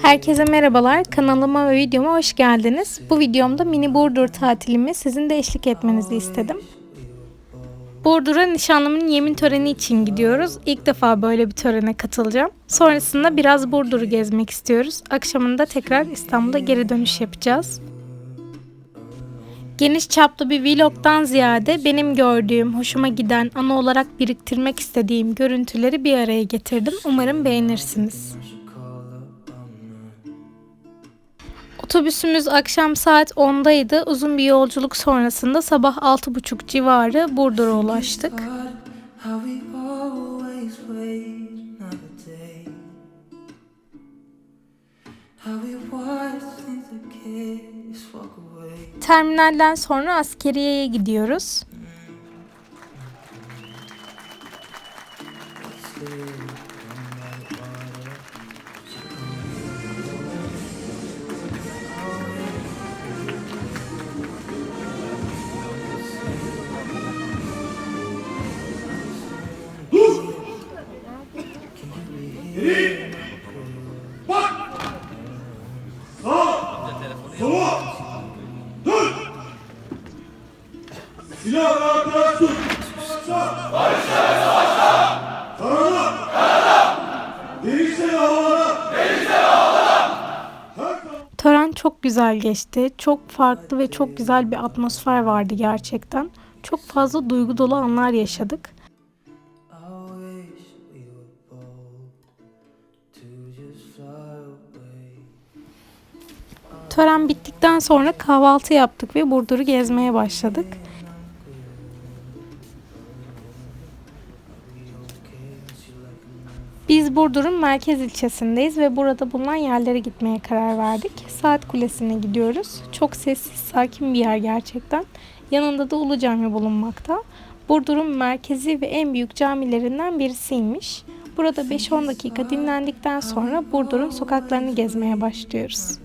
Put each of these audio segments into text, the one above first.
Herkese merhabalar. Kanalıma ve videoma hoş geldiniz. Bu videomda mini Burdur tatilimi sizin de eşlik etmenizi istedim. Burdur'a nişanlımın yemin töreni için gidiyoruz. İlk defa böyle bir törene katılacağım. Sonrasında biraz Burdur'u gezmek istiyoruz. Akşamında tekrar İstanbul'a geri dönüş yapacağız. Geniş çaplı bir vlogdan ziyade benim gördüğüm, hoşuma giden, ana olarak biriktirmek istediğim görüntüleri bir araya getirdim. Umarım beğenirsiniz. Otobüsümüz akşam saat 10'daydı. Uzun bir yolculuk sonrasında sabah 6.30 civarı Burdur'a ulaştık. Terminalden sonra askeriyeye gidiyoruz. Tören çok güzel geçti. Çok farklı ve çok güzel bir atmosfer vardı gerçekten. Çok fazla duygu dolu anlar yaşadık. Tören bittikten sonra kahvaltı yaptık ve Burdur'u gezmeye başladık. Biz Burdur'un merkez ilçesindeyiz ve burada bulunan yerlere gitmeye karar verdik. Saat Kulesi'ne gidiyoruz. Çok sessiz, sakin bir yer gerçekten. Yanında da Ulu Cami bulunmakta. Burdur'un merkezi ve en büyük camilerinden birisiymiş. Burada 5-10 dakika dinlendikten sonra Burdur'un sokaklarını gezmeye başlıyoruz.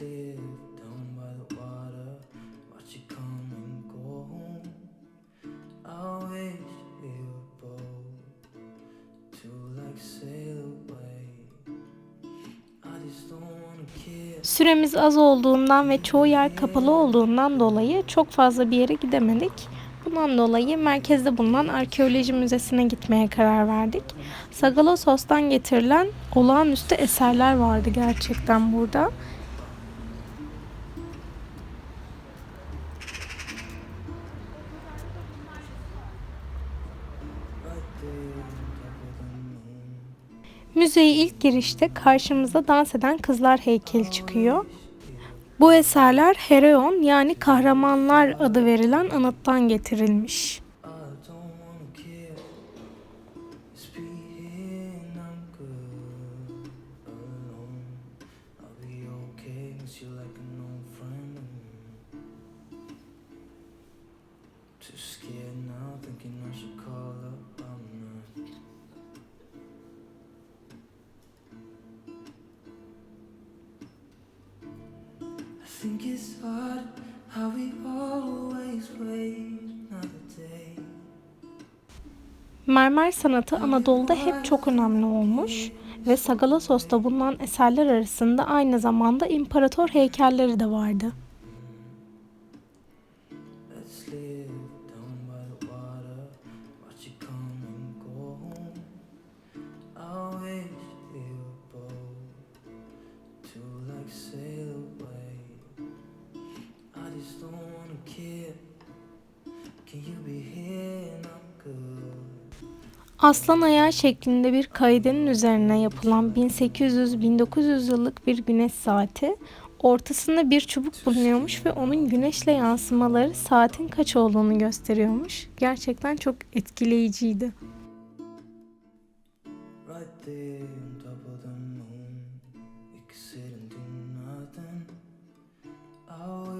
Live down by the water, watch it come and go home. I wish we were bold to like sail away. I just don't wanna kiss. Süremiz az olduğundan ve çoğu yer kapalı olduğundan dolayı çok fazla bir yere gidemedik. Bundan dolayı merkezde bulunan arkeoloji müzesine gitmeye karar verdik. Sagalassos'tan getirilen olağanüstü eserler vardı gerçekten burada. Müzeye ilk girişte karşımıza dans eden kızlar heykeli çıkıyor. Bu eserler Hereon yani kahramanlar adı verilen anıttan getirilmiş. Don't think it's hard how we always wait another day. Mermer sanatı Anadolu'da hep çok önemli olmuş ve Sagalassos'ta bulunan eserler arasında aynı zamanda imparator heykelleri de vardı. Sail away. Just don't wanna care. Can you be here and I'm good? Aslan ayağı şeklinde bir kaidenin üzerine yapılan 1800-1900 yıllık bir güneş saati ortasında bir çubuk bulunuyormuş ve onun güneşle yansımaları saatin kaç olduğunu gösteriyormuş. Gerçekten çok etkileyiciydi. Right there on top of the moon, we could sit and do nothing. I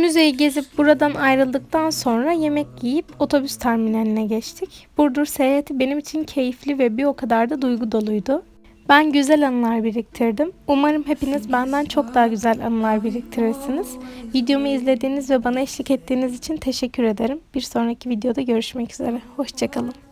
Müzeyi gezip buradan ayrıldıktan sonra yemek yiyip otobüs terminaline geçtik. Burdur seyahati benim için keyifli ve bir o kadar da duygu doluydu. Ben güzel anılar biriktirdim. Umarım hepiniz benden çok daha güzel anılar biriktirirsiniz. Videomu izlediğiniz ve bana eşlik ettiğiniz için teşekkür ederim. Bir sonraki videoda görüşmek üzere. Hoşçakalın.